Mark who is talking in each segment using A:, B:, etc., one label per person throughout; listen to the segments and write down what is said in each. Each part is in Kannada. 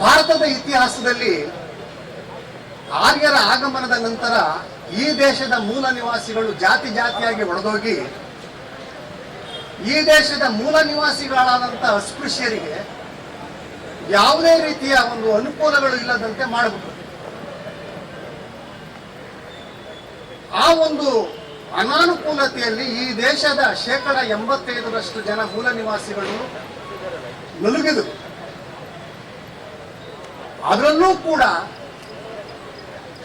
A: ಭಾರತದ ಇತಿಹಾಸದಲ್ಲಿ ಆರ್ಯರ ಆಗಮನದ ನಂತರ ಈ ದೇಶದ ಮೂಲ ನಿವಾಸಿಗಳು ಜಾತಿ ಜಾತಿಯಾಗಿ ಒಡೆದೋಗಿ ಈ ದೇಶದ ಮೂಲ ನಿವಾಸಿಗಳಾದಂಥ ಅಸ್ಪೃಶ್ಯರಿಗೆ ಯಾವುದೇ ರೀತಿಯ ಒಂದು ಅನುಕೂಲಗಳು ಇಲ್ಲದಂತೆ ಮಾಡಬಹುದು ಆ ಒಂದು ಅನಾನುಕೂಲತೆಯಲ್ಲಿ ಈ ದೇಶದ ಶೇಕಡ ಎಂಬತ್ತೈದರಷ್ಟು ಜನ ಮೂಲ ನಿವಾಸಿಗಳು ನಲುಗಿದರು ಅದರಲ್ಲೂ ಕೂಡ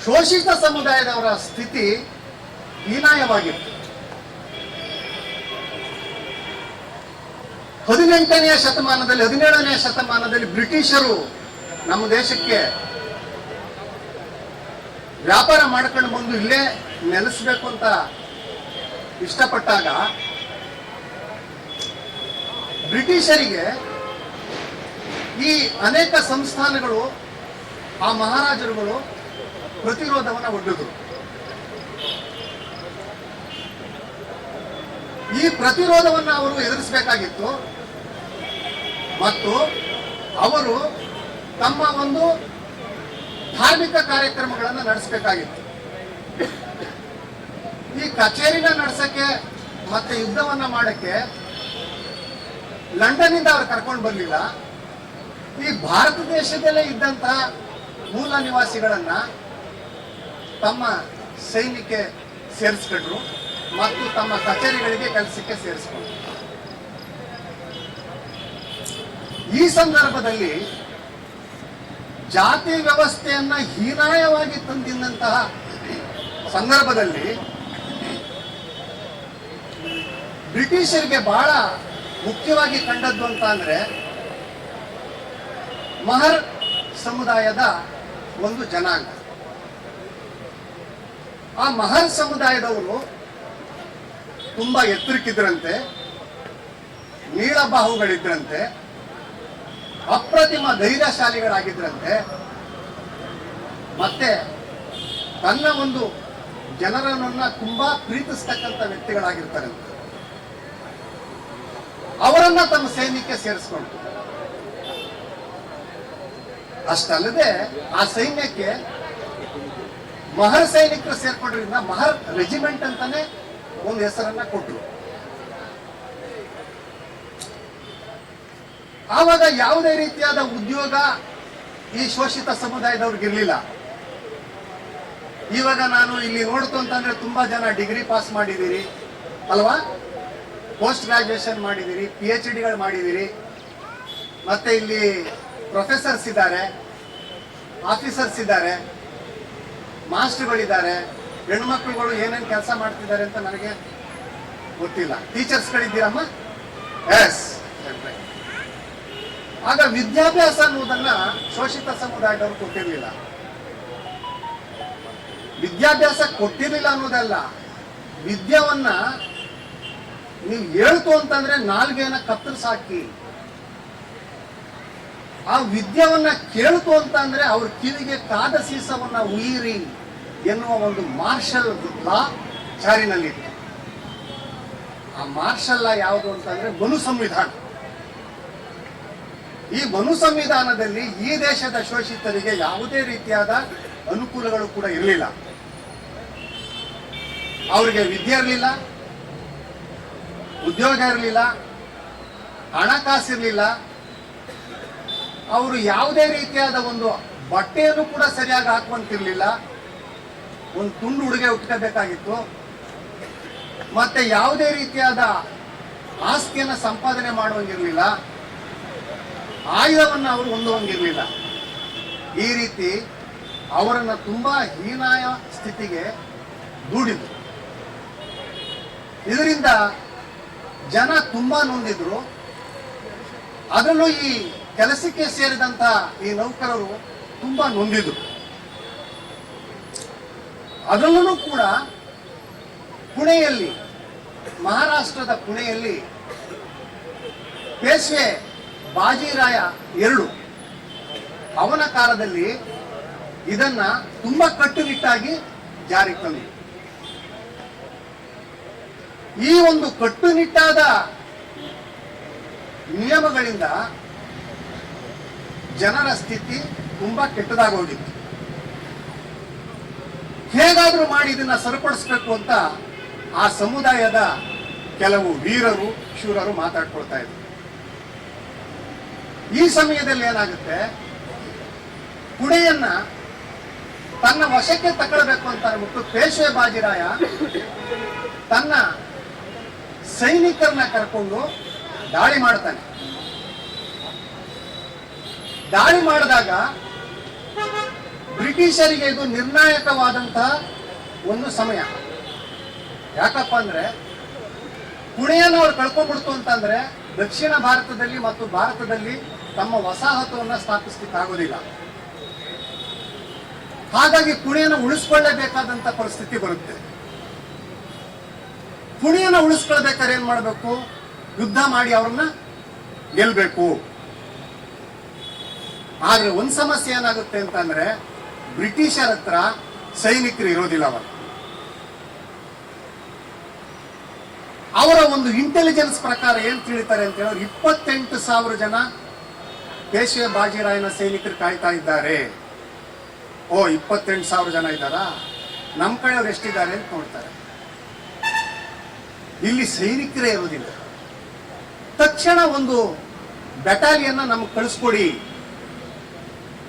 A: ಶೋಷಿತ ಸಮುದಾಯದವರ ಸ್ಥಿತಿ ಹೀನಾಯವಾಗಿತ್ತು. ಹದಿನೆಂಟನೆಯ ಶತಮಾನದಲ್ಲಿ, ಹದಿನೇಳನೆಯ ಶತಮಾನದಲ್ಲಿ ಬ್ರಿಟಿಷರು ನಮ್ಮ ದೇಶಕ್ಕೆ ವ್ಯಾಪಾರ ಮಾಡ್ಕೊಂಡು ಬಂದು ಇಲ್ಲೇ ನೆಲೆಸಬೇಕು ಅಂತ ಇಷ್ಟಪಟ್ಟಾಗ ಬ್ರಿಟಿಷರಿಗೆ ಈ ಅನೇಕ ಸಂಸ್ಥಾನಗಳು ಆ ಮಹಾರಾಜರುಗಳು ಪ್ರತಿರೋಧವನ್ನು ಒಡ್ಡಿದ್ರು ಈ ಪ್ರತಿರೋಧವನ್ನು ಅವರು ಎದುರಿಸಬೇಕಾಗಿತ್ತು. ಮತ್ತು ಅವರು ತಮ್ಮ ಒಂದು ಧಾರ್ಮಿಕ ಕಾರ್ಯಕ್ರಮಗಳನ್ನು ನಡೆಸಬೇಕಾಗಿತ್ತು. ಈ ಕಚೇರಿನ ನಡೆಸಕ್ಕೆ ಮತ್ತೆ ಯುದ್ಧವನ್ನ ಮಾಡಕ್ಕೆ ಲಂಡನ್ನಿಂದ ಅವರು ಕರ್ಕೊಂಡು ಬರಲಿಲ್ಲ. ಈ ಭಾರತ ದೇಶದಲ್ಲೇ ಇದ್ದಂತಹ ಮೂಲ ನಿವಾಸಿಗಳನ್ನ ತಮ್ಮ ಸೈನ್ಯಕ್ಕೆ ಸೇರಿಸ್ಕೊಂಡ್ರು ಮತ್ತು ತಮ್ಮ ಕಚೇರಿಗಳಿಗೆ ಕೆಲಸಕ್ಕೆ ಸೇರಿಸ್ಕೊಂಡ್ರು. ಈ ಸಂದರ್ಭದಲ್ಲಿ ಜಾತಿ ವ್ಯವಸ್ಥೆಯನ್ನ ಹೀನಾಯವಾಗಿ ತಂದಿದ್ದಂತಹ ಸಂದರ್ಭದಲ್ಲಿ ಬ್ರಿಟಿಷರಿಗೆ ಬಹಳ ಮುಖ್ಯವಾಗಿ ಕಂಡದ್ದು ಅಂತ ಅಂದ್ರೆ ಮಹರ್ ಸಮುದಾಯದ ಒಂದು ಜನಾಂಗ. ಆ ಮಹಾನ್ ಸಮುದಾಯದವರು ತುಂಬಾ ಎತ್ತರಕ್ಕಿದ್ರಂತೆ ನೀಳಬಾಹುಗಳಿದ್ರಂತೆ ಅಪ್ರತಿಮ ಧೈರ್ಯಶಾಲಿಗಳಾಗಿದ್ರಂತೆ. ಮತ್ತೆ ತನ್ನ ಒಂದು ಜನರನ್ನ ತುಂಬಾ ಪ್ರೀತಿಸ್ತಕ್ಕಂಥ ವ್ಯಕ್ತಿಗಳಾಗಿರ್ತಾರೆ ಅವರನ್ನ ತಮ್ಮ ಸೈನ್ಯಕ್ಕೆ ಸೇರಿಸ್ಕೊಂಡು ಅಷ್ಟಲ್ಲದೆ ಆ ಸೈನ್ಯಕ್ಕೆ ಮಹರ್ ಸೈನಿಕರು ಸೇರ್ಕೊಂಡ್ರಿಂದ ಮಹರ್ ರೆಜಿಮೆಂಟ್ ಅಂತಾನೆ ಒಂದು ಹೆಸರನ್ನ ಕೊಟ್ಟರು ಆವಾಗ ಯಾವುದೇ ರೀತಿಯಾದ ಉದ್ಯೋಗ ಈ ಶೋಷಿತ ಸಮುದಾಯದವ್ರಿಗೆ ಇರಲಿಲ್ಲ. ಇವಾಗ ನಾನು ಇಲ್ಲಿ ನೋಡ್ತು ಅಂತಂದ್ರೆ ತುಂಬಾ ಜನ ಡಿಗ್ರಿ ಪಾಸ್ ಮಾಡಿದ್ದೀರಿ, ಅಲ್ವಾ? ಪೋಸ್ಟ್ ಗ್ರಾಜುಯೇಷನ್ ಮಾಡಿದ್ದೀರಿ ಪಿ ಎಚ್ ಡಿಗಳು ಮಾಡಿದ್ದೀರಿ, ಮತ್ತೆ ಇಲ್ಲಿ ಪ್ರೊಫೆಸರ್ಸ್ ಇದ್ದಾರೆ ಆಫೀಸರ್ಸ್ ಇದ್ದಾರೆ ಮಾಸ್ಟರ್ಗಳಿದ್ದಾರೆ ಹೆಣ್ಮಕ್ಳುಗಳು ಏನೇನು ಕೆಲಸ ಮಾಡ್ತಿದ್ದಾರೆ ಅಂತ ನನಗೆ ಗೊತ್ತಿಲ್ಲ. ಟೀಚರ್ಸ್ಗಳಿದ್ದೀರಮ್ಮ ಎಸ್ ಆಗ ವಿದ್ಯಾಭ್ಯಾಸ ಅನ್ನೋದನ್ನ ಶೋಷಿತ ಸಮುದಾಯದವರು ಕೊಟ್ಟಿರಲಿಲ್ಲ. ವಿದ್ಯಾಭ್ಯಾಸ ಕೊಟ್ಟಿರಲಿಲ್ಲ ಅನ್ನೋದಲ್ಲ ವಿದ್ಯಾವನ್ನ ನೀವು ಹೇಳ್ತು ಅಂತಂದ್ರೆ ನಾಲ್ಗೆನ ಕತ್ತರಿಸಾಕಿ. ಆ ವಿದ್ಯವನ್ನ ಕೇಳ್ತು ಅಂತ ಅಂದ್ರೆ ಅವ್ರ ಕಿವಿಗೆ ಕಾದ ಸೀಸವನ್ನ ಉಯಿರಿ ಎನ್ನುವ ಒಂದು ಮಾರ್ಷಲ್ ಲಾ ಜಾರಿನಲ್ಲಿತ್ತು ಆ ಮಾರ್ಷಲ್ ಲಾ ಯಾವುದು ಅಂತಂದ್ರೆ ಮನು ಸಂವಿಧಾನ. ಈ ಮನು ಸಂವಿಧಾನದಲ್ಲಿ ಈ ದೇಶದ ಶೋಷಿತರಿಗೆ ಯಾವುದೇ ರೀತಿಯಾದ ಅನುಕೂಲಗಳು ಕೂಡ ಇರಲಿಲ್ಲ. ಅವರಿಗೆ ವಿದ್ಯೆ ಇರಲಿಲ್ಲ, ಉದ್ಯೋಗ ಇರಲಿಲ್ಲ ಹಣಕಾಸು ಇರಲಿಲ್ಲ ಅವರು ಯಾವುದೇ ರೀತಿಯಾದ ಒಂದು ಬಟ್ಟೆಯನ್ನು ಕೂಡ ಸರಿಯಾಗಿ ಹಾಕುವಂತಿರ್ಲಿಲ್ಲ. ಒಂದು ತುಂಡು ಉಡುಗೆ ಉಟ್ಕೋಬೇಕಾಗಿತ್ತು. ಮತ್ತೆ ಯಾವುದೇ ರೀತಿಯಾದ ಆಸ್ತಿಯನ್ನು ಸಂಪಾದನೆ ಮಾಡುವಂಗಿರ್ಲಿಲ್ಲ. ಆಯುಧವನ್ನು ಅವರು ಹೊಂದುವಂಗಿರ್ಲಿಲ್ಲ. ಈ ರೀತಿ ಅವರನ್ನ ತುಂಬಾ ಹೀನಾಯ ಸ್ಥಿತಿಗೆ ದೂಡಿದ್ರು. ಇದರಿಂದ ಜನ ತುಂಬಾ ನೊಂದಿದ್ರು. ಅದರಲ್ಲೂ ಈ ಕೆಲಸಕ್ಕೆ ಸೇರಿದಂತಹ ಈ ನೌಕರರು ತುಂಬಾ ನೊಂದಿದ್ರು. ಅದರಲ್ಲೂ ಕೂಡ ಪುಣೆಯಲ್ಲಿ, ಮಹಾರಾಷ್ಟ್ರದ ಪುಣೆಯಲ್ಲಿ ಪೇಶ್ವೆ ಬಾಜಿರಾಯ ಎರಡು. ಅವನ ಕಾಲದಲ್ಲಿ ಇದನ್ನ ತುಂಬಾ ಕಟ್ಟುನಿಟ್ಟಾಗಿ ಜಾರಿ ತಂದರು ಈ ಒಂದು ಕಟ್ಟುನಿಟ್ಟಾದ ನಿಯಮಗಳಿಂದ ಜನರ ಸ್ಥಿತಿ ತುಂಬಾ ಕೆಟ್ಟದಾಗೋಗಿತ್ತು. ಹೇಗಾದ್ರೂ ಮಾಡಿ ಇದನ್ನ ಸರಿಪಡಿಸ್ಬೇಕು ಅಂತ ಆ ಸಮುದಾಯದ ಕೆಲವು ವೀರರು, ಶೂರರು ಮಾತಾಡ್ಕೊಳ್ತಾ ಇದ್ರು. ಈ ಸಮಯದಲ್ಲಿ ಏನಾಗುತ್ತೆ? ಪುಣೆಯನ್ನ ತನ್ನ ವಶಕ್ಕೆ ತಕೊಳ್ಬೇಕು ಅಂತ ಅನ್ಬಿಟ್ಟು ಪೇಶ್ವೆ ಬಾಜಿರಾಯ ತನ್ನ ಸೈನಿಕರನ್ನ ಕರ್ಕೊಂಡು ದಾಳಿ ಮಾಡ್ತಾನೆ. ದಾಳಿ ಮಾಡಿದಾಗ ಬ್ರಿಟಿಷರಿಗೆ ಇದು ನಿರ್ಣಾಯಕವಾದಂತಹ ಒಂದು ಸಮಯ. ಯಾಕಪ್ಪ ಅಂದ್ರೆ ಪುಣೆಯನ್ನು ಅವ್ರು ಕಳ್ಕೊಂಡ್ಬಿಡ್ತು ಅಂತಂದ್ರೆ ದಕ್ಷಿಣ ಭಾರತದಲ್ಲಿ ಮತ್ತು ಭಾರತದಲ್ಲಿ ತಮ್ಮ ವಸಾಹತುವನ್ನ ಸ್ಥಾಪಿಸ್ಲಿಕ್ಕೆ ಆಗೋದಿಲ್ಲ ಹಾಗಾಗಿ ಪುಣೆಯನ್ನು ಉಳಿಸ್ಕೊಳ್ಳೇಬೇಕಾದಂತ ಪರಿಸ್ಥಿತಿ ಬರುತ್ತೆ. ಪುಣೆಯನ್ನು ಉಳಿಸ್ಕೊಳ್ಬೇಕಾದ್ರೆ ಏನ್ ಮಾಡಬೇಕು? ಯುದ್ಧ ಮಾಡಿ ಅವ್ರನ್ನ ಗೆಲ್ಬೇಕು. ಆದ್ರೆ ಒಂದ್ ಸಮಸ್ಯೆ ಏನಾಗುತ್ತೆ ಅಂತಂದ್ರೆ ಬ್ರಿಟಿಷರ ಹತ್ರ ಸೈನಿಕರು ಇರೋದಿಲ್ಲ ಅವರು. ಅವರ ಒಂದು ಇಂಟೆಲಿಜೆನ್ಸ್ ಪ್ರಕಾರ ಏನ್ ತಿಳಿತಾರೆ ಅಂತ ಹೇಳಿದ್ರೆ ಇಪ್ಪತ್ತೆಂಟು ಸಾವಿರ ಜನ ಪೇಶ್ವೆ ಬಾಜಿರಾಯನ ಸೈನಿಕರು ಕಾಯ್ತಾ ಇದ್ದಾರೆ. ಓ, ಇಪ್ಪತ್ತೆಂಟು ಸಾವಿರ ಜನ ಇದ್ದಾರಾ? ನಮ್ಮ ಕಡೆಯವ್ರು ಎಷ್ಟಿದ್ದಾರೆ ಅಂತ ನೋಡ್ತಾರೆ. ಇಲ್ಲಿ ಸೈನಿಕರೇ ಇರೋದಿಲ್ಲ. ತಕ್ಷಣ ಒಂದು ಬೆಟಾಲಿಯನ್ನ ನಮಗೆ ಕಳಿಸ್ಕೊಡಿ.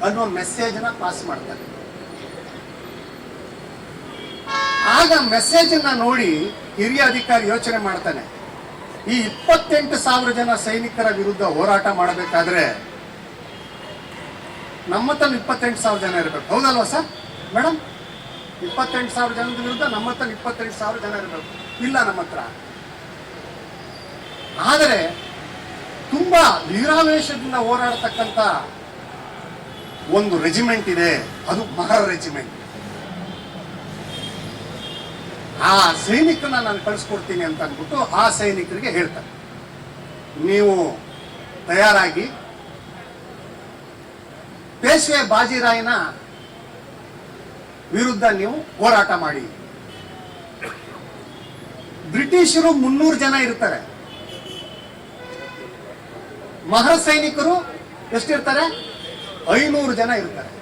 A: ಅನ್ನೋ ಮೆಸೇಜ್ನ ಪಾಸ್ ಮಾಡ್ತಾರೆ. ಆಗ ಮೆಸೇಜ್ ಅನ್ನ ನೋಡಿ ಹಿರಿಯ ಅಧಿಕಾರಿ ಯೋಚನೆ ಮಾಡ್ತಾನೆ. ಈ ಇಪ್ಪತ್ತೆಂಟು ಸಾವಿರ ಜನ ಸೈನಿಕರ ವಿರುದ್ಧ ಹೋರಾಟ ಮಾಡಬೇಕಾದ್ರೆ ನಮ್ಮ ತನ ಇಪ್ಪತ್ತೆಂಟು ಸಾವಿರ ಜನ ಇರಬೇಕು. ಹೌದಲ್ವಾ ಸರ್? ಮೇಡಮ್ ಇಪ್ಪತ್ತೆಂಟು ಸಾವಿರ ಜನದ ವಿರುದ್ಧ ನಮ್ಮ ಹತ್ರ ಇಪ್ಪತ್ತೆಂಟು ಸಾವಿರ ಜನ ಇರಬೇಕು. ಇಲ್ಲ ನಮ್ಮ ಹತ್ರ. ಆದರೆ ತುಂಬಾ ವೀರಾವೇಶದಿಂದ ಹೋರಾಡತಕ್ಕಂತ ಒಂದು ರೆಜಿಮೆಂಟ್ ಇದೆ, ಅದು ಮಹರ ರೆಜಿಮೆಂಟ್. ಆ ಸೈನಿಕನ ನಾನು ಕಳಿಸ್ಕೊಡ್ತೀನಿ ಅಂತ ಅಂದ್ಬಿಟ್ಟು ಆ ಸೈನಿಕರಿಗೆ ಹೇಳ್ತಾರೆ. ನೀವು ತಯಾರಾಗಿ ಪೇಶ್ವೆ ಬಾಜಿರಾಯನ ವಿರುದ್ಧ ನೀವು ಹೋರಾಟ ಮಾಡಿ. ಬ್ರಿಟಿಷರು ಮುನ್ನೂರು ಜನ ಇರ್ತಾರೆ. ಮಹರ ಸೈನಿಕರು ಎಷ್ಟಿರ್ತಾರೆ? ಐನೂರು ಜನ ಇರ್ತಾರೆ.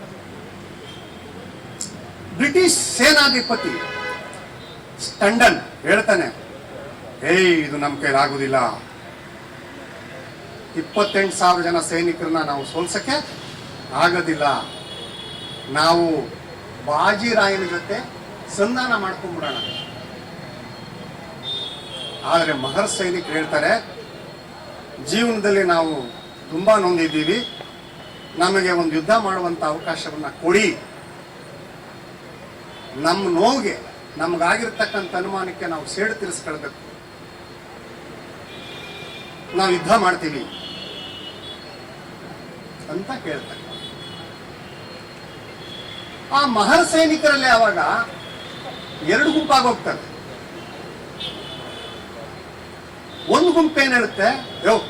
A: ಬ್ರಿಟಿಷ್ ಸೇನಾಧಿಪತಿ ಸ್ಟಂಡನ್ ಹೇಳ್ತಾನೆ, ಏಯ್, ಇದು ನಮ್ಮ ಕೈಲಾಗುದಿಲ್ಲ ಇಪ್ಪತ್ತೆಂಟು ಸಾವಿರ ಜನ ಸೈನಿಕರನ್ನ ನಾವು ಸೋಲ್ಸಕ್ಕೆ ಆಗೋದಿಲ್ಲ. ನಾವು ಬಾಜಿರಾಯನ ಜೊತೆ ಸಂಧಾನ ಮಾಡ್ಕೊಂಡ್ಬಿಡೋಣ ಆದರೆ ಮಹರ್ ಸೈನಿಕರು ಹೇಳ್ತಾರೆ, ಜೀವನದಲ್ಲಿ ನಾವು ತುಂಬಾ ನೊಂದಿದ್ದೀವಿ ನಮಗೆ ಒಂದು ಯುದ್ಧ ಮಾಡುವಂತ ಅವಕಾಶವನ್ನ ಕೊಡಿ. ನಮ್ಮ ನೋವಿಗೆ, ನಮಗಾಗಿರ್ತಕ್ಕಂಥ ಅನುಮಾನಕ್ಕೆ ನಾವು ಸೇಡು ತಿಳಿಸ್ಕೊಳ್ಬೇಕು ನಾವು ಯುದ್ಧ ಮಾಡ್ತೀವಿ. ಅಂತ ಕೇಳ್ತಾರೆ. ಆ ಮಹರ್ ಸೈನಿಕರಲ್ಲಿ ಅವಾಗ ಎರಡು ಗುಂಪಾಗಿ ಹೋಗ್ತಾರೆ. ಒಂದು ಗುಂಪು ಏನ್ ಹೇಳುತ್ತೆ? ಯೋ,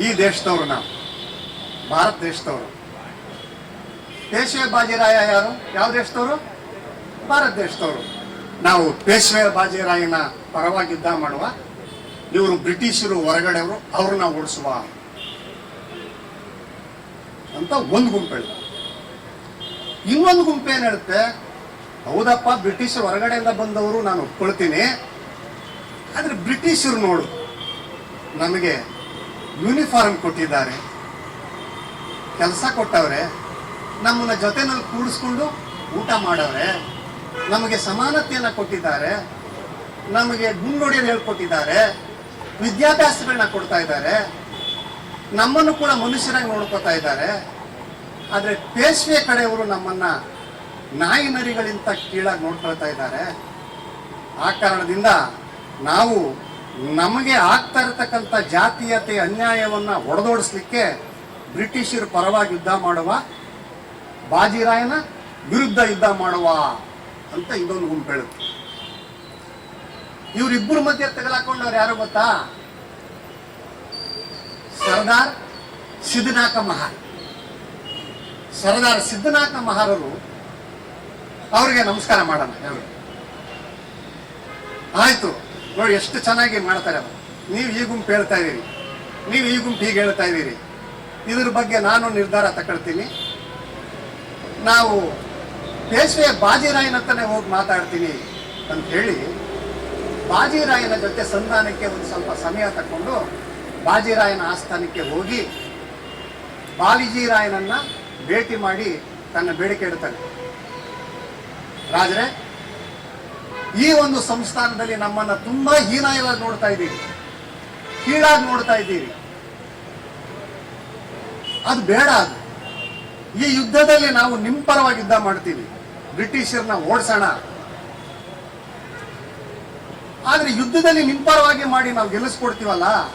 A: ಈ ದೇಶದವ್ರು ನಾವು. ಭಾರತ ದೇಶದವರು. ಪೇಶ್ವೆ ಬಾಜಿರಾಯ ಯಾರು? ಯಾವ ದೇಶದವರು? ಭಾರತ ದೇಶದವರು. ನಾವು ಪೇಶ್ವೆ ಬಾಜಿರಾಯನ ಪರವಾಗಿ ಯುದ್ಧ ಮಾಡುವ ಇವರು ಬ್ರಿಟಿಷರು ಹೊರಗಡೆಯವರು, ಅವ್ರನ್ನ ಓಡಿಸುವ ಅಂತ ಒಂದು ಗುಂಪು ಹೇಳುತ್ತೆ ಇನ್ನೊಂದು ಗುಂಪು ಏನು ಹೇಳುತ್ತೆ? ಹೌದಪ್ಪ ಬ್ರಿಟಿಷ್ ಹೊರಗಡೆಯಿಂದ ಬಂದವರು, ನಾನು ಒಪ್ಕೊಳ್ತೀನಿ. ಆದ್ರೆ ಬ್ರಿಟಿಷರು ನೋಡು, ನಮಗೆ ಯೂನಿಫಾರ್ಮ್ ಕೊಟ್ಟಿದ್ದಾರೆ. ಕೆಲಸ ಕೊಟ್ಟವ್ರೆ, ನಮ್ಮನ್ನ ಜೊತೆನಲ್ಲಿ ಕೂಡಿಸ್ಕೊಂಡು ಊಟ ಮಾಡವ್ರೆ, ನಮಗೆ ಸಮಾನತೆಯನ್ನ ಕೊಟ್ಟಿದ್ದಾರೆ, ನಮಗೆ ಗುಂಡೋಡಿಯನ್ನು ಹೇಳ್ಕೊಟ್ಟಿದ್ದಾರೆ ವಿದ್ಯಾಭ್ಯಾಸಗಳನ್ನ ಕೊಡ್ತಾ ಇದ್ದಾರೆ, ನಮ್ಮನ್ನು ಕೂಡ ಮನುಷ್ಯರಾಗಿ ನೋಡ್ಕೋತಾ ಇದ್ದಾರೆ. ಆದರೆ ಪೇಶ್ವೆ ಕಡೆಯವರು ನಮ್ಮನ್ನ ನಾಯಿ ನರಿಗಳಿಂತ ಕೀಳಾಗಿ ನೋಡ್ಕೊಳ್ತಾ ಇದ್ದಾರೆ. ಆ ಕಾರಣದಿಂದ ನಾವು ನಮಗೆ ಆಗ್ತಾ ಇರತಕ್ಕಂಥ ಜಾತೀಯತೆ ಅನ್ಯಾಯವನ್ನ ಒಡೆದೋಡಿಸ್ಲಿಕ್ಕೆ ಬ್ರಿಟಿಷರ ಪರವಾಗಿ ಯುದ್ಧ ಮಾಡುವ, ಬಾಜಿರಾಯನ ವಿರುದ್ಧ ಯುದ್ಧ ಮಾಡುವ ಅಂತ ಇದೊಂದು ಗುಂಪು ಹೇಳುತ್ತೆ. ಇವರಿಬ್ಬರ ಮಧ್ಯೆ ತಗಲಾಕೊಂಡವ್ರು ಯಾರು ಗೊತ್ತಾ? ಸರ್ದಾರ್ ಸಿದ್ಧನಾಥ ಮಹಾರ್. ಸರ್ದಾರ್ ಸಿದ್ಧನಾಥ ಮಹಾರರು ಅವರಿಗೆ ನಮಸ್ಕಾರ ಮಾಡೋಣ. ಆಯ್ತು, ನೋಡಿ ಎಷ್ಟು ಚೆನ್ನಾಗಿ ಮಾಡ್ತಾರೆ ಅವರು. ನೀವು ಈ ಗುಂಪು ಹೇಳ್ತಾ ಇದ್ದೀರಿ. ನೀವು ಈ ಗುಂಪು ಹೀಗೆ ಹೇಳ್ತಾ ಇದ್ದೀರಿ. ಇದ್ರ ಬಗ್ಗೆ ನಾನು ನಿರ್ಧಾರ ತಗೊಳ್ತೀನಿ. ನಾವು ಪೇಶ್ವೆ ಬಾಜಿರಾಯನ ಹತ್ರನೇ ಹೋಗಿ ಮಾತಾಡ್ತೀನಿ ಅಂತ ಹೇಳಿ ಬಾಜಿರಾಯನ ಜೊತೆ ಸಂಧಾನಕ್ಕೆ ಒಂದು ಸ್ವಲ್ಪ ಸಮಯ ತಕೊಂಡು ಬಾಜಿರಾಯನ ಆಸ್ಥಾನಕ್ಕೆ ಹೋಗಿ ಬಾಲಿಜಿರಾಯನನ್ನ ಭೇಟಿ ಮಾಡಿ ತನ್ನ ಬೇಡಿಕೆ ಇಡ್ತಾನೆ. ರಾಜರೇ, ಈ ಒಂದು ಸಂಸ್ಥಾನದಲ್ಲಿ ನಮ್ಮನ್ನ ತುಂಬಾ ಹೀನಾಯವಾಗಿ ನೋಡ್ತಾ ಇದ್ದೀರಿ. ಕೀಳಾಗಿ ನೋಡ್ತಾ ಇದ್ದೀರಿ. ಅದು ಬೇಡ ಅದು. ಈ ಯುದ್ಧದಲ್ಲಿ ನಾವು ನಿಮ್ಮ ಪರವಾಗಿ ಯುದ್ಧ ಮಾಡ್ತೀವಿ. ಬ್ರಿಟಿಷರ್ನ ಓಡಿಸೋಣ. ಆದ್ರೆ ಯುದ್ಧದಲ್ಲಿ ನಿಮ್ಮ ಪರವಾಗಿ ಮಾಡಿ ನಾವು ಗೆಲ್ಲಿಸ್ಕೊಡ್ತೀವಲ್ಲ?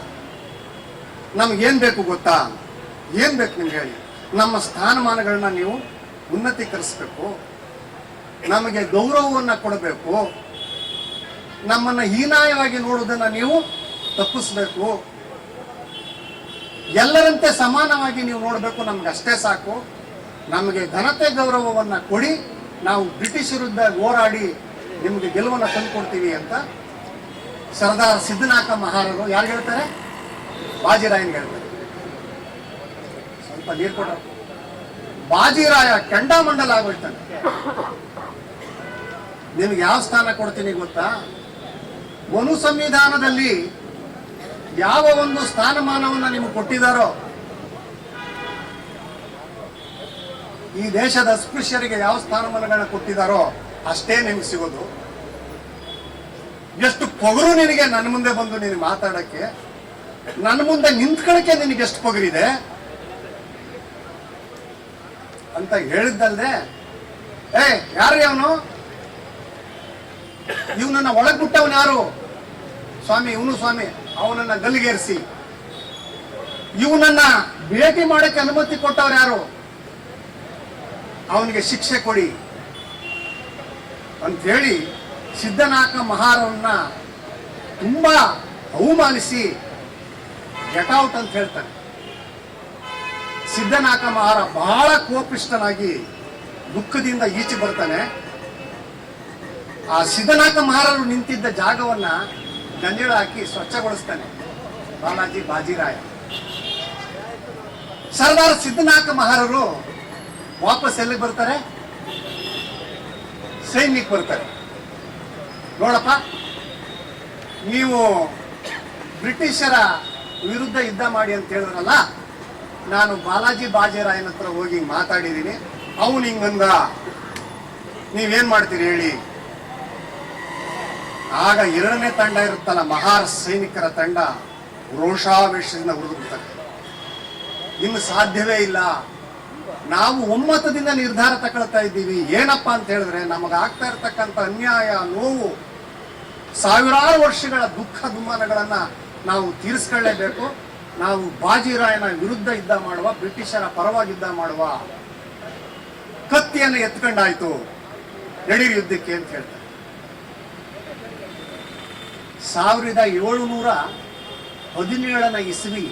A: ನಮ್ಗೇನ್ ಬೇಕು ಗೊತ್ತಾ? ಏನ್ ಬೇಕು ನಿಮ್ಗೆ ಹೇಳಿ? ನಮ್ಮ ಸ್ಥಾನಮಾನಗಳನ್ನ ನೀವು ಉನ್ನತೀಕರಿಸ್ಬೇಕು. ನಮಗೆ ಗೌರವವನ್ನ ಕೊಡಬೇಕು. ನಮ್ಮನ್ನ ಹೀನಾಯವಾಗಿ ನೋಡುವುದನ್ನ ನೀವು ತಪ್ಪಿಸ್ಬೇಕು. ಎಲ್ಲರಂತೆ ಸಮಾನವಾಗಿ ನೀವು ನೋಡಬೇಕು ನಮ್ಗೆ ಅಷ್ಟೇ ಸಾಕು. ನಮಗೆ ಘನತೆ ಗೌರವವನ್ನು ಕೊಡಿ, ನಾವು ಬ್ರಿಟಿಷ್ ವಿರುದ್ಧ ಹೋರಾಡಿ ನಿಮಗೆ ಗೆಲುವನ್ನು ತಂದುಕೊಡ್ತೀವಿ ಅಂತ ಸರ್ದಾರ್ ಸಿದ್ದನಾಥ ಮಹಾರರು ಯಾರು ಹೇಳ್ತಾರೆ? ಬಾಜಿರಾಯನ್ ಹೇಳ್ತಾರೆ. ಸ್ವಲ್ಪ ನೀರು ಕೊಡ ಬಾಜಿರಾಯ ಕೆಂಡಾಮಂಡಲ ಆಗೋಯ್ತಾನೆ. ನಿಮ್ಗೆ ಯಾವ ಸ್ಥಾನ ಕೊಡ್ತೀನಿ ಗೊತ್ತಾ? ಮನು ಸಂವಿಧಾನದಲ್ಲಿ ಯಾವ ಒಂದು ಸ್ಥಾನಮಾನವನ್ನು ನಿಮಗೆ ಕೊಟ್ಟಿದ್ದಾರೋ ಈ ದೇಶದ ಅಸ್ಪೃಶ್ಯರಿಗೆ ಯಾವ ಸ್ಥಾನಮಾನಗಳನ್ನ ಕೊಟ್ಟಿದ್ದಾರೋ ಅಷ್ಟೇ ನಿಮ್ಗೆ ಸಿಗೋದು. ಎಷ್ಟು ಪೊಗರು ನಿನಗೆ ನನ್ನ ಮುಂದೆ ಬಂದು ನೀನು ಮಾತಾಡಕ್ಕೆ ನನ್ನ ಮುಂದೆ ನಿಂತ್ಕೊಳಕ್ಕೆ ನಿನಗೆ ಎಷ್ಟು ಪೊಗರಿದೆ? ಅಂತ ಹೇಳಿದ್ದಲ್ದೆ, ಏ ಯಾರು ಅವನು? ಇವನನ್ನ ಒಳಗ್ ಬಿಟ್ಟವನು ಯಾರು? ಸ್ವಾಮಿ, ಇವನು ಸ್ವಾಮಿ. ಅವನನ್ನ ಗಲ್ಲಿಗೇರಿಸಿ. ಇವನನ್ನ ಭೇಟಿ ಮಾಡಕ್ಕೆ ಅನುಮತಿ ಕೊಟ್ಟವ್ರು ಯಾರು? ಅವನಿಗೆ ಶಿಕ್ಷೆ ಕೊಡಿ. ಅಂತ ಹೇಳಿ ಸಿದ್ಧನಾಥ ಮಹಾರವನ್ನ ತುಂಬಾ ಅವಮಾನಿಸಿ ಗೆಟೌಟ್ ಅಂತ ಹೇಳ್ತಾನೆ. ಸಿದ್ಧನಾಥ ಮಹಾರ ಬಹಳ ಕೋಪಿಷ್ಟನಾಗಿ ದುಃಖದಿಂದ ಈಚೆ ಬರ್ತಾನೆ. ಆ ಸಿದ್ಧನಾಥ ಮಹಾರರು ನಿಂತಿದ್ದ ಜಾಗವನ್ನ ಗಂಜಳ ಹಾಕಿ ಸ್ವಚ್ಛಗೊಳಿಸ್ತಾನೆ. ಬಾಲಾಜಿ ಬಾಜಿರಾಯ. ಸರ್ದಾರ್ ಸಿದ್ಧನಾಕ ಮಹಾರರು ವಾಪಸ್ ಎಲ್ಲಿಗೆ ಬರ್ತಾರೆ? ಸೈನ್ಯಕ್ಕೆ ಬರ್ತಾರೆ. ನೋಡಪ್ಪ, ನೀವು ಬ್ರಿಟಿಷರ ವಿರುದ್ಧ ಯುದ್ಧ ಮಾಡಿ ಅಂತ ಹೇಳಿದ್ರಲ್ಲ, ನಾನು ಬಾಲಾಜಿ ಬಾಜಿರಾಯನ ಹತ್ರ ಹೋಗಿ ಮಾತಾಡಿದ್ದೀನಿ. ಅವನು ಹಿಂಗಂದ ನೀವೇನು ಮಾಡ್ತೀರಿ ಹೇಳಿ? ಆಗ ಎರಡನೇ ತಂಡ ಇರುತ್ತಲ್ಲ ಮಹಾರ್ ಸೈನಿಕರ ತಂಡ, ರೋಷಾವೇಶದಿಂದ ಉಳಿದಿರ್ತಾರೆ ಇನ್ನು ಸಾಧ್ಯವೇ ಇಲ್ಲ. ನಾವು ಒಮ್ಮತದಿಂದ ನಿರ್ಧಾರ ತಗೊಳ್ತಾ ಇದ್ದೀವಿ. ಏನಪ್ಪ ಅಂತ ಹೇಳಿದ್ರೆ ನಮಗೆ ಆಗ್ತಾ ಇರ್ತಕ್ಕಂಥ ಅನ್ಯಾಯ, ನೋವು, ಸಾವಿರಾರು ವರ್ಷಗಳ ದುಃಖ ದುಮ್ಮಾನಗಳನ್ನ ನಾವು ತೀರಿಸ್ಕೊಳ್ಳೇಬೇಕು. ನಾವು ಬಾಜಿರಾಯನ ವಿರುದ್ಧ ಯುದ್ಧ ಮಾಡುವ, ಬ್ರಿಟಿಷರ ಪರವಾಗಿ ಯುದ್ಧ ಮಾಡುವ ಕತ್ತಿಯನ್ನು ಎತ್ಕೊಂಡಾಯ್ತು. ನಡೀರಿ ಯುದ್ಧಕ್ಕೆ ಅಂತ ಹೇಳ್ತಾರೆ. ಸಾವಿರದ ಏಳುನೂರ ಹದಿನೇಳನ ಇಸ್ವಿ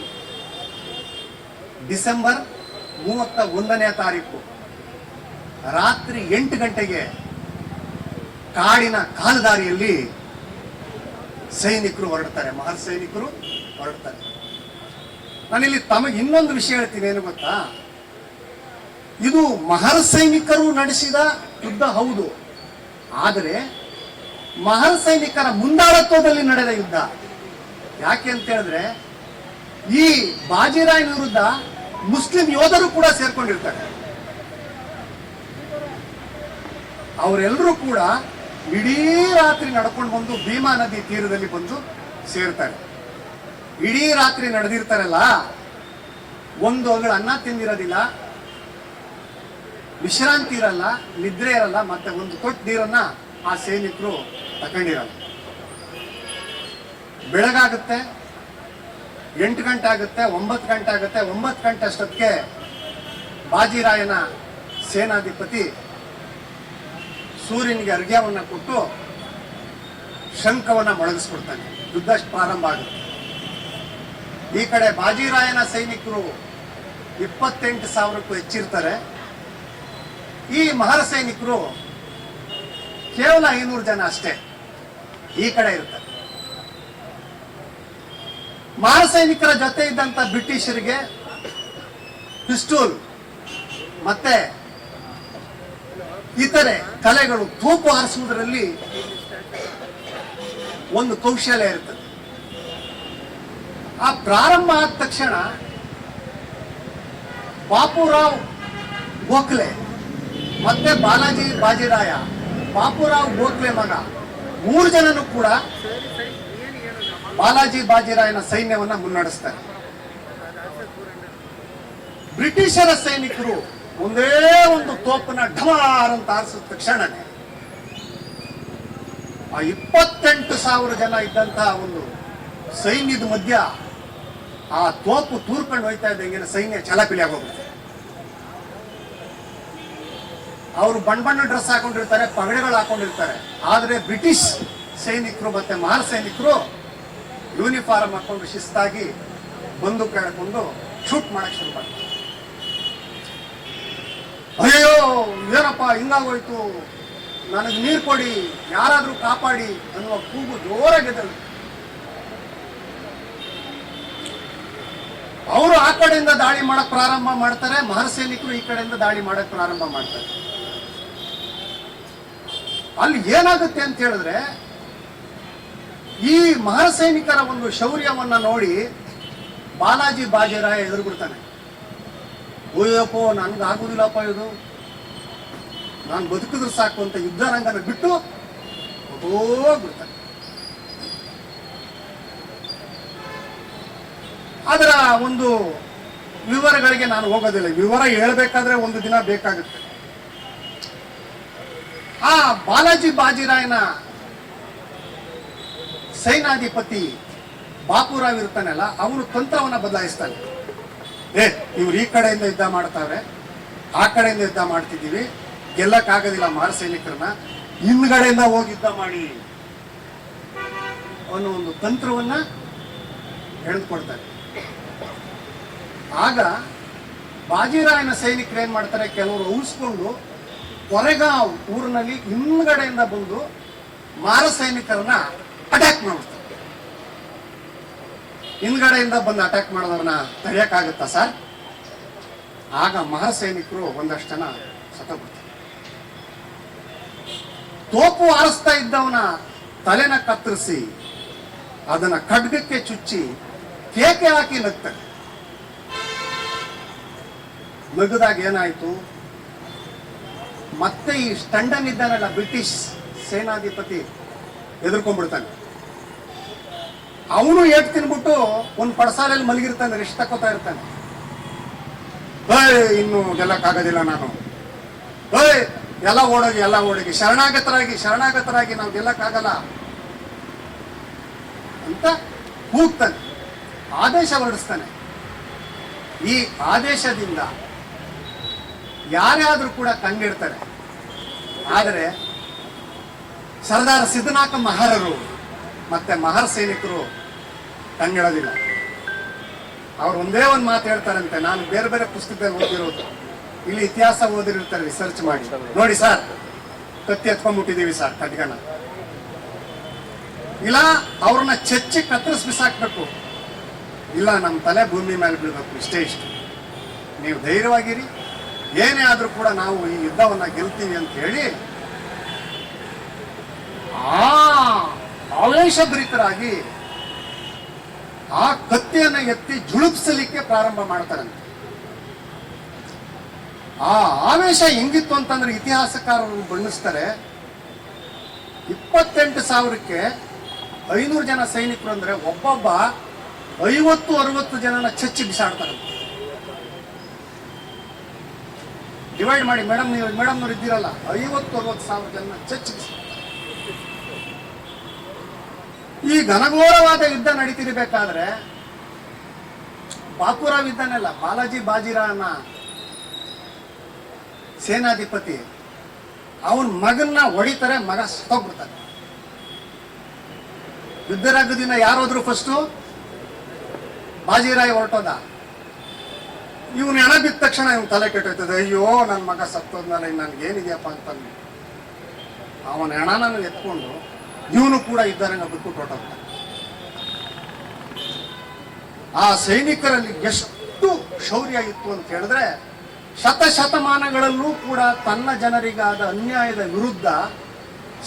A: ಡಿಸೆಂಬರ್ ಮೂವತ್ತ ಒಂದನೇ ತಾರೀಕು. ರಾತ್ರಿ ಎಂಟು ಗಂಟೆಗೆ ಕಾಡಿನ ಕಾಲುದಾರಿಯಲ್ಲಿ ಸೈನಿಕರು ಹೊರಡ್ತಾರೆ. ಮಹರ್ ಸೈನಿಕರು ಹೊರಡ್ತಾರೆ. ನಾನಿಲ್ಲಿ ತಮಗೆ ಇನ್ನೊಂದು ವಿಷಯ ಹೇಳ್ತೀನಿ, ಏನು ಗೊತ್ತಾ? ಇದು ಮಹರ್ ಸೈನಿಕರು ನಡೆಸಿದ ಯುದ್ಧ ಹೌದು. ಆದರೆ ಮಹರ್ ಸೈನಿಕರ ಮುಂದಾಳತ್ವದಲ್ಲಿ ನಡೆದ ಯುದ್ಧ. ಯಾಕೆ ಅಂತ ಹೇಳಿದ್ರೆ, ಈ ಬಾಜಿರಾಯನ ವಿರುದ್ಧ ಮುಸ್ಲಿಂ ಯೋಧರು ಕೂಡ ಸೇರ್ಕೊಂಡಿರ್ತಾರೆ. ಅವರೆಲ್ಲರೂ ಕೂಡ ಇಡೀ ರಾತ್ರಿ ನಡ್ಕೊಂಡು ಬಂದು ಭೀಮಾ ನದಿ ತೀರದಲ್ಲಿ ಬಂದು ಸೇರ್ತಾರೆ. ಇಡೀ ರಾತ್ರಿ ನಡೆದಿರ್ತಾರಲ್ಲ, ಒಂದು ಅಗಳು ಅನ್ನ ತಿಂದಿರೋದಿಲ್ಲ, ವಿಶ್ರಾಂತಿ ಇರಲ್ಲ, ನಿದ್ರೆ ಇರಲ್ಲ, ಮತ್ತೆ ಒಂದು ತೊಟ್ಟು ನೀರನ್ನ ಆ ಸೈನಿಕರು ತಗೊಂಡಿರಲ್ಲ ಬೆಳಗಾಗುತ್ತೆ, ಎಂಟು ಗಂಟೆ ಆಗುತ್ತೆ ಒಂಬತ್ತು ಗಂಟೆ ಆಗುತ್ತೆ ಒಂಬತ್ತು ಗಂಟೆ ಅಷ್ಟೊತ್ತಿಗೆ ಬಾಜಿರಾಯನ ಸೇನಾಧಿಪತಿ ಸೂರ್ಯನಿಗೆ ಅರ್ಘ್ಯವನ್ನು ಕೊಟ್ಟು ಶಂಖವನ್ನ ಮೊಳಗಿಸ್ಬಿಡ್ತಾನೆ ಯುದ್ಧ ಪ್ರಾರಂಭ ಆಗುತ್ತೆ. ಈ ಕಡೆ ಬಾಜಿರಾಯನ ಸೈನಿಕರು ಇಪ್ಪತ್ತೆಂಟು ಸಾವಿರಕ್ಕೂ ಹೆಚ್ಚಿರ್ತಾರೆ. ಈ ಮಹಾರ ಸೈನಿಕರು ಕೇವಲ ಐನೂರು ಜನ ಅಷ್ಟೇ ಈ ಕಡೆ ಇರ್ತಾರೆ ಮಾರ ಸೈನಿಕರ ಜೊತೆ ಇದ್ದಂತ ಬ್ರಿಟಿಷರಿಗೆ ಪಿಸ್ಟೂಲ್ ಮತ್ತೆ ಇತರೆ ಕಲೆಗಳು ತೂಕು ಹಾರಿಸುವುದರಲ್ಲಿ ಒಂದು ಕೌಶಲ್ಯ ಇರ್ತದೆ ಆ ಪ್ರಾರಂಭ ಆದ ತಕ್ಷಣ ಬಾಪುರಾವ್ ಗೋಖಲೆ ಮತ್ತೆ ಬಾಲಾಜಿ ಬಾಜಿರಾಯ ಬಾಪುರಾವ್ ಗೋಖಲೆ ಮಗ. ಮೂರು ಜನನು ಕೂಡ ಬಾಲಾಜಿ ಬಾಜಿರಾಯನ ಸೈನ್ಯವನ್ನ ಮುನ್ನಡೆಸ್ತಾರೆ. ಬ್ರಿಟಿಷರ ಸೈನಿಕರು ಒಂದೇ ಒಂದು ತೋಪನ ಢಮಾರ್ ಅಂತ ಆರಿಸಿದ ತಕ್ಷಣನೇ ಆ ಇಪ್ಪತ್ತೆಂಟು ಸಾವಿರ ಜನ ಇದ್ದಂತಹ ಒಂದು ಸೈನ್ಯದ ಮಧ್ಯ ಆ ತೋಪು ತೂರ್ಕೊಂಡು ಹೋಯ್ತಾ ಇದ್ದಂಗೆ ಸೈನ್ಯ ಛಲಪಿಲಿ ಆಗೋಗುತ್ತೆ ಅವರು ಬಣ್ಣ ಬಣ್ಣ ಡ್ರೆಸ್ ಹಾಕೊಂಡಿರ್ತಾರೆ, ಪಗಡೆಗಳು ಹಾಕೊಂಡಿರ್ತಾರೆ. ಆದರೆ ಬ್ರಿಟಿಷ್ ಸೈನಿಕರು ಮತ್ತೆ ಮಹಾರ್ ಸೈನಿಕರು ಯೂನಿಫಾರ್ಮ್ ಹಾಕೊಂಡು ಶಿಸ್ತಾಗಿ ಬಂದು ಹಿಡ್ಕೊಂಡು ಶೂಟ್ ಮಾಡಕ್ ಶುರು ಮಾಡ್ತಾರೆ. ಅಯ್ಯೋ ಏನಪ್ಪ, ಹಿಂಗಾಗೋಯ್ತು. ನನಗೆ ನೀರು ಕೊಡಿ, ಯಾರಾದ್ರೂ ಕಾಪಾಡಿ ಅನ್ನುವ ಕೂಗು ಜೋರಾಗಿದ್ದಳು ಅವರು ಆ ಕಡೆಯಿಂದ ದಾಳಿ ಮಾಡಕ್ ಪ್ರಾರಂಭ ಮಾಡ್ತಾರೆ, ಮಹರ್ ಸೈನಿಕರು ಈ ಕಡೆಯಿಂದ ದಾಳಿ ಮಾಡಕ್ ಪ್ರಾರಂಭ ಮಾಡ್ತಾರೆ. ಅಲ್ಲಿ ಏನಾಗುತ್ತೆ ಅಂತ ಹೇಳಿದ್ರೆ, ಈ ಮಹಾಸೈನಿಕರ ಒಂದು ಶೌರ್ಯವನ್ನ ನೋಡಿ ಬಾಲಾಜಿ ಬಾಜಿರಾಯ ಎದುರುಬಿಡ್ತಾನೆ ಓಯ್ಯಪ್ಪೋ ನನ್ಗೆ ಆಗುದಿಲ್ಲಪ್ಪ ಇದು. ನಾನು ಬದುಕಿದ್ರೆ ಸಾಕು ಅಂತ ಯುದ್ಧ ರಂಗನ ಬಿಟ್ಟು ಹೋಗ್ಬಿಡ್ತಾನೆ. ಅದರ ಒಂದು ವಿವರಗಳಿಗೆ ನಾನು ಹೋಗೋದಿಲ್ಲ. ವಿವರ ಹೇಳಬೇಕಾದ್ರೆ ಒಂದು ದಿನ ಬೇಕಾಗುತ್ತೆ. ಆ ಬಾಲಾಜಿ ಬಾಜಿರಾಯನ ಸೈನಾಧಿಪತಿ ಬಾಪುರಾವ್ ಇರ್ತಾನಲ್ಲ, ಅವನು ತಂತ್ರವನ್ನ ಬದಲಾಯಿಸ್ತಾನೆ. ಏ, ಇವ್ರು ಈ ಕಡೆಯಿಂದ ಯುದ್ಧ ಮಾಡ್ತಾವ್ರೆ, ಆ ಕಡೆಯಿಂದ ಯುದ್ಧ ಮಾಡ್ತಿದ್ದೀವಿ, ಗೆಲ್ಲಕ್ಕಾಗೋದಿಲ್ಲ ಮಾರ ಸೈನಿಕರನ್ನ, ಹಿಂದ್ಗಡೆಯಿಂದ ಹೋಗಿ ಯುದ್ಧ ಮಾಡಿ ಅನ್ನೋ ಒಂದು ತಂತ್ರವನ್ನ ಎಳೆದುಕೊಡ್ತಾರೆ ಆಗ ಬಾಜಿರಾಯನ ಸೈನಿಕರು ಏನ್ ಮಾಡ್ತಾರೆ, ಕೆಲವರು ಉಳಿಸ್ಕೊಂಡು ಕೊರೆಗಾಂವ್ ಊರಿನಲ್ಲಿ ಹಿಂದ್ಗಡೆಯಿಂದ ಬಂದು ಮಾರ ಸೈನಿಕರನ್ನ ಅಟ್ಯಾಕ್ ಮಾಡ್ತಾರೆ. ಹಿಂದ್ಗಡೆಯಿಂದ ಬಂದು ಅಟ್ಯಾಕ್ ಮಾಡೋದನ್ನ ತಡೆಯಕ್ಕಾಗುತ್ತಾ ಸರ್? ಆಗ ಮಹಾ ಸೈನಿಕರು ಒಂದಷ್ಟು ಜನ ಸತ್ತೋಗ್ಬಿಡ್ತಾರೆ. ತೋಪು ಆರಿಸ್ತಾ ಇದ್ದವನ ತಲೆನ ಕತ್ತರಿಸಿ ಅದನ್ನ ಖಡ್ಗಕ್ಕೆ ಚುಚ್ಚಿ ಕೇಕೆ ಹಾಕಿ ನಗ್ತಾರೆ. ನಗದಾಗ ಏನಾಯ್ತು? ಮತ್ತೆ ಈ ಸ್ಟಂಡನ್ ಇದ್ದಾನಲ್ಲ ಬ್ರಿಟಿಷ್ ಸೇನಾಧಿಪತಿ ಎದುರ್ಕೊಂಡ್ಬಿಡ್ತಾನೆ. ಅವನು ಏಟ್ ತಿನ್ಬಿಟ್ಟು ಒಂದು ಪಡಸಾಲಲ್ಲಿ ಮಲಗಿರ್ತಾನೆ, ರೆಸ್ಟ್ ತಕ್ಕೋತಾ ಇರ್ತಾನೆ. ಏಯ್, ಇನ್ನು ಗೆಲ್ಲಕ್ಕಾಗೋದಿಲ್ಲ ನಾನು. ಏಯ್, ಎಲ್ಲ ಓಡೋಗಿ ಎಲ್ಲ ಓಡೋಗಿ, ಶರಣಾಗತರಾಗಿ ಶರಣಾಗತರಾಗಿ ನಾವು ಗೆಲ್ಲಕ್ಕಾಗಲ್ಲ ಅಂತ ಕೂಗ್ತಾನೆ. ಆದೇಶ ಹೊರಡಿಸ್ತಾನೆ. ಈ ಆದೇಶದಿಂದ ಯಾರ್ಯಾದ್ರೂ ಕೂಡ ಕಂಡಿಡ್ತಾರೆ ಆದರೆ ಸರ್ದಾರ್ ಸಿದ್ದನಾಕ ಮಹಾರರು ಮತ್ತೆ ಮಹರ್ ಸೈನಿಕರು ಕಣ್ಣಿಡೋದಿಲ್ಲ ಅವ್ರು ಒಂದೇ ಒಂದು ಮಾತು ಹೇಳ್ತಾರಂತೆ, ನಾನು ಬೇರೆ ಬೇರೆ ಪುಸ್ತಕದಲ್ಲಿ ಓದಿರೋದು. ಇಲ್ಲಿ ಇತಿಹಾಸ ಓದಿರ್ತಾರೆ ರಿಸರ್ಚ್ ಮಾಡಿ. ನೋಡಿ ಸರ್, ಕತ್ತಿ ಎತ್ಕೊಂಡ್ಬಿಟ್ಟಿದೀವಿ ಸರ್ ಕಟ್ಗಣ ಇಲ್ಲ, ಅವ್ರನ್ನ ಚೆಚ್ಚಿ ಕತ್ತರಿಸ್ ಬಿಸಾಕ್ಬೇಕು. ಇಲ್ಲ ನಮ್ಮ ತಲೆ ಭೂಮಿ ಮೇಲೆ ಬೀಳ್ಬೇಕು, ಇಷ್ಟೇ ಇಷ್ಟು. ನೀವು ಧೈರ್ಯವಾಗಿರಿ. ಏನೇ ಆದ್ರೂ ಕೂಡ ನಾವು ಈ ಯುದ್ಧವನ್ನ ಗೆಲ್ತೀವಿ ಅಂತ ಹೇಳಿ, ಆ ಆವೇಶಭರಿತರಾಗಿ ಆ ಕತ್ತಿಯನ್ನ ಎತ್ತಿ ಜುಳುಪ್ಸಲಿಕ್ಕೆ ಪ್ರಾರಂಭ ಮಾಡ್ತಾರಂತೆ. ಆ ಆವೇಶ ಹೆಂಗಿತ್ತು ಅಂತಂದ್ರೆ ಇತಿಹಾಸಕಾರರು ಬಣ್ಣಿಸ್ತಾರೆ. ಇಪ್ಪತ್ತೆಂಟು ಸಾವಿರಕ್ಕೆ ಐನೂರು ಜನ ಸೈನಿಕರು ಅಂದ್ರೆ ಒಬ್ಬೊಬ್ಬ ಐವತ್ತು, ಅರವತ್ತು ಜನನ ಚಚ್ಚಿ ಬಿಸಾಡ್ತಾರಂತೆ. ಡಿವೈಡ್ ಮಾಡಿ ಮೇಡಮ್ ನೀವು ಮೇಡಮ್ನವ್ರು ಇದ್ದೀರಲ್ಲ, ಐವತ್ತು, ಅರವತ್ತು ಸಾವಿರ ಜನ ಚರ್ಚಿಸಿ. ಈ ಘನಘೋರವಾದ ಯುದ್ಧ ನಡೀತಿರ್ಬೇಕಾದ್ರೆ, ಬಾಪುರಾವ್ ಇದ್ದಾನೆಲ್ಲ ಬಾಲಾಜಿ ಬಾಜಿರಾನ ಸೇನಾಧಿಪತಿ. ಅವನ್ ಮಗನ್ನ ಹೊಡಿತಾರೆ, ಮಗ ಸತ್ತೋಗ್ಬಿಡ್ತಾನೆ. ಯುದ್ಧರಾಗದಿಂದ ಯಾರೋದ್ರು ಫಸ್ಟು ಬಾಜಿರಾಯ್ ಹೊರಟೋದ? ಇವನು ಹೆಣ ಬಿದ್ದ ತಕ್ಷಣ ಇವ್ನು ತಲೆ ಕೆಟ್ಟೋಯ್ತದೆ. ಅಯ್ಯೋ ನನ್ನ ಮಗ ಸತ್ತೋದ್ಮೇಲೆ ನನ್ಗೆ ಏನಿದೆಯಪ್ಪ ಅಂತಂದು ಅವನ ಹೆಣನ ಎತ್ಕೊಂಡು ಇವನು ಕೂಡ ಇದ್ದಾರೆ ಬಿಟ್ಬಿಟ್ಟು ಹೊರಟೋಗ್ತಾನೆ. ಆ ಸೈನಿಕರಲ್ಲಿ ಎಷ್ಟು ಶೌರ್ಯ ಇತ್ತು ಅಂತ ಹೇಳಿದ್ರೆ ಶತಶತಮಾನಗಳಲ್ಲೂ ಕೂಡ ತನ್ನ ಜನರಿಗಾದ ಅನ್ಯಾಯದ ವಿರುದ್ಧ